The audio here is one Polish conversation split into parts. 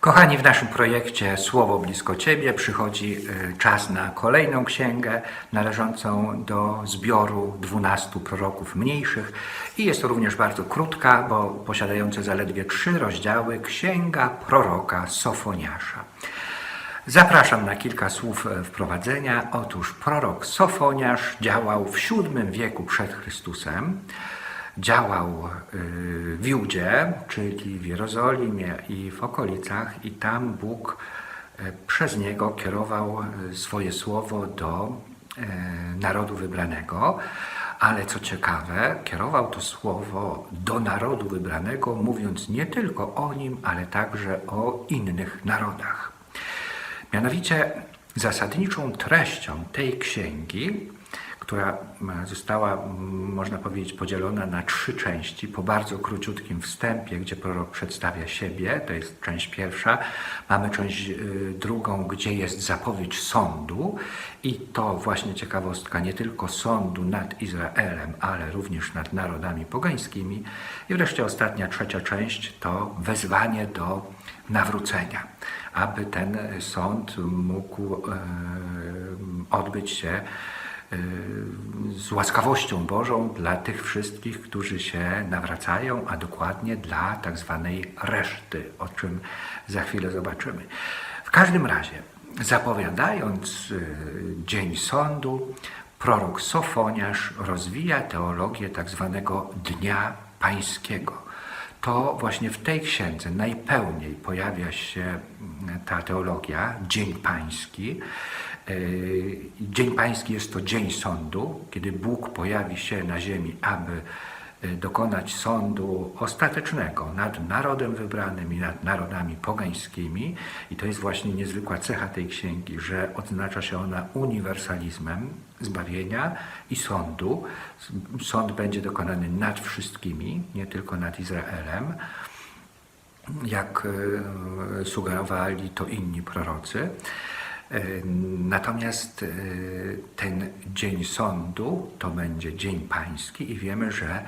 Kochani, w naszym projekcie Słowo blisko Ciebie przychodzi y, czas na kolejną księgę należącą do zbioru 12 proroków mniejszych i jest to również bardzo krótka, bo posiadająca zaledwie trzy rozdziały Księga proroka Sofoniasza. Zapraszam na kilka słów e, wprowadzenia. Otóż prorok Sofoniasz działał w VII wieku przed Chrystusem. Działał y, w Judzie, czyli w Jerozolimie i w okolicach, i tam Bóg e, przez niego kierował e, swoje słowo do e, narodu wybranego. Ale co ciekawe, kierował to słowo do narodu wybranego, mówiąc nie tylko o nim, ale także o innych narodach. Mianowicie zasadniczą treścią tej księgi, która m, została, można powiedzieć, podzielona na trzy części po bardzo króciutkim wstępie, gdzie prorok przedstawia siebie, to jest część pierwsza. Mamy część y, drugą, gdzie jest zapowiedź sądu i to właśnie ciekawostka nie tylko sądu nad Izraelem, ale również nad narodami pogańskimi. I wreszcie ostatnia, trzecia część to wezwanie do nawrócenia, aby ten sąd mógł e, odbyć się e, z łaskawością Bożą dla tych wszystkich, którzy się nawracają, a dokładnie dla tak zwanej reszty, o czym za chwilę zobaczymy. W każdym razie, zapowiadając y, dzień sądu, prorok Sofoniasz rozwija teologię tak zwanego Dnia Pańskiego. To właśnie w tej księdze najpełniej pojawia się ta teologia, Dzień Pański. Yy, Dzień Pański jest to dzień sądu, kiedy Bóg pojawi się na ziemi, aby yy, dokonać sądu ostatecznego nad narodem wybranym i nad narodami pogańskimi. I to jest właśnie niezwykła cecha tej księgi, że odznacza się ona uniwersalizmem zbawienia i sądu. Sąd będzie dokonany nad wszystkimi, nie tylko nad Izraelem jak e, sugerowali to inni prorocy. Natomiast e, ten dzień sądu to będzie dzień pański i wiemy, że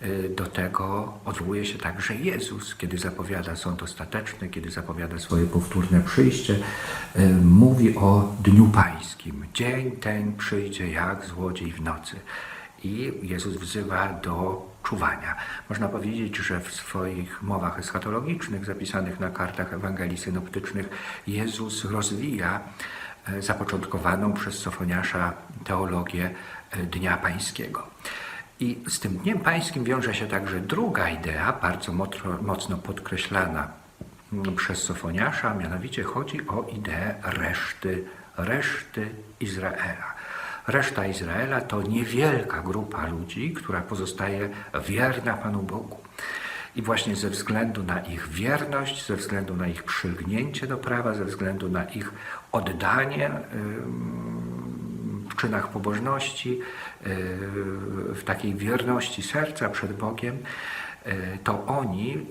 e, do tego odwołuje się także Jezus, kiedy zapowiada sąd ostateczny, kiedy zapowiada swoje powtórne przyjście, e, mówi o dniu pańskim. Dzień ten przyjdzie jak złodziej w nocy. I Jezus wzywa do czuwania. Można powiedzieć, że w swoich mowach eschatologicznych zapisanych na kartach Ewangelii synoptycznych Jezus rozwija e, zapoczątkowaną przez Sofoniasza teologię e, Dnia Pańskiego. I z tym Dniem Pańskim wiąże się także druga idea, bardzo mocno, podkreślana mm, przez Sofoniasza, mianowicie chodzi o ideę reszty, reszty Izraela. Reszta Izraela to niewielka grupa ludzi, która pozostaje wierna Panu Bogu. I właśnie ze względu na ich wierność, ze względu na ich przylgnięcie do prawa, ze względu na ich oddanie w czynach pobożności, w takiej wierności serca przed Bogiem, yy, to oni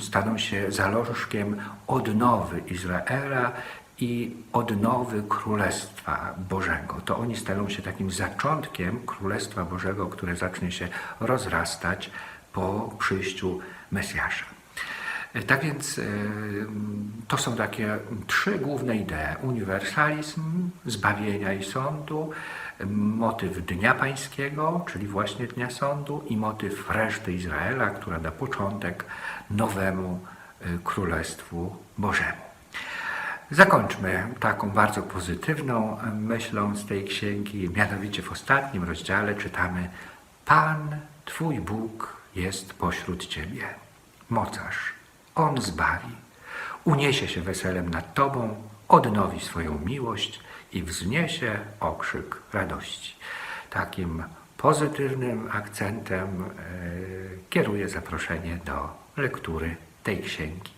staną się zalążkiem odnowy Izraela i odnowy Królestwa Bożego. To oni staną się takim zaczątkiem Królestwa Bożego, które zacznie się rozrastać po przyjściu Mesjasza. E, Tak więc e, to są takie trzy główne idee. Uniwersalizm, zbawienia i sądu, motyw Dnia Pańskiego, czyli właśnie Dnia Sądu i motyw reszty Izraela, która da początek nowemu e, Królestwu Bożemu. Zakończmy taką bardzo pozytywną myślą z tej księgi. Mianowicie w ostatnim rozdziale czytamy: Pan, Twój Bóg jest pośród Ciebie, mocarz. On zbawi, uniesie się weselem nad Tobą, odnowi swoją miłość i wzniesie okrzyk radości. Takim pozytywnym akcentem e, kieruję zaproszenie do lektury tej księgi.